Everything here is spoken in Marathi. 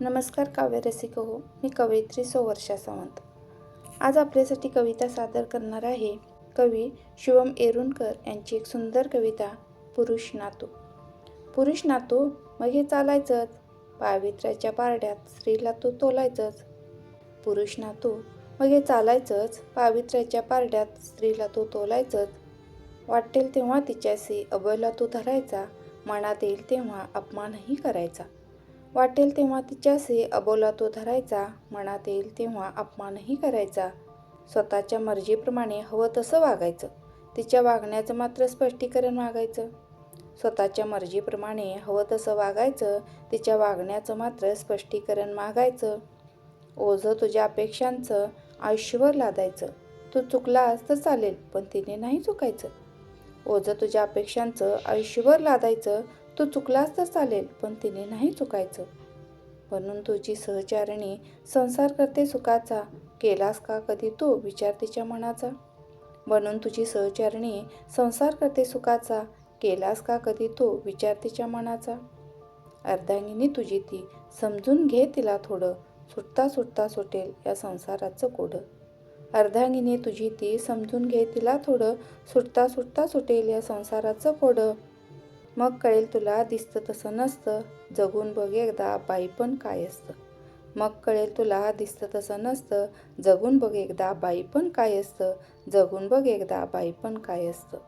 नमस्कार काव्यरसिक हो मी कवयित्री सोवर्षा सावंत. आज आपल्यासाठी कविता सादर करणार आहे. कवी शिवम एरुणकर यांची एक सुंदर कविता पुरुष नातू. पुरुष नातू मग हे चालायचंच. पावित्र्याच्या पारड्यात स्त्रीला तू तोलायचंच. पुरुष नातू मग हे चालायचंच. पावित्र्याच्या पारड्यात स्त्रीला तू तोलायचंच. वाटेल तेव्हा तिच्याशी अबोला तू धरायचा. मनात येईल तेव्हा अपमानही करायचा. वाटेल तेव्हा तिच्याशी अबोला तो धरायचा मनात येईल तेव्हा अपमानही करायचा. स्वतःच्या मर्जीप्रमाणे हवं तसं वागायचं. तिच्या वागण्याचं मात्र स्पष्टीकरण मागायचं. स्वतःच्या मर्जीप्रमाणे हवं तसं वागायचं तिच्या वागण्याचं मात्र स्पष्टीकरण मागायचं. ओझं तुझ्या अपेक्षांचं आयुष्यभर लादायचं. तू चुकलास तर चालेल पण तिने नाही चुकायचं. ओझं तुझ्या अपेक्षांचं आयुष्यभर लादायचं तू चुकलास तर चालेल पण तिने नाही चुकायचं. म्हणून तुझी सहचारिणी संसार करते सुखाचा केलास का कधी तू विचार तिच्या मनाचा? म्हणून तुझी सहचारिणी संसार करते सुखाचा केलास का कधी तू विचार तिच्या मनाचा? अर्धांगिनी तुझी ती समजून घे तिला थोडं सुटता सुटता सुटेल या संसाराचं कोडं. अर्धांगिनी तुझी ती समजून घे तिला थोडं सुटता सुटता सुटेल या संसाराचं कोडं. मग कळेल तुला दिसतं तसं नसतं. जगून बघ एकदा बाई पण काय असतं. मग कळेल तुला दिसतं तसं नसतं. जगून बघ एकदा बाई पण काय असतं. जगून बघ एकदा बाई पण काय असतं.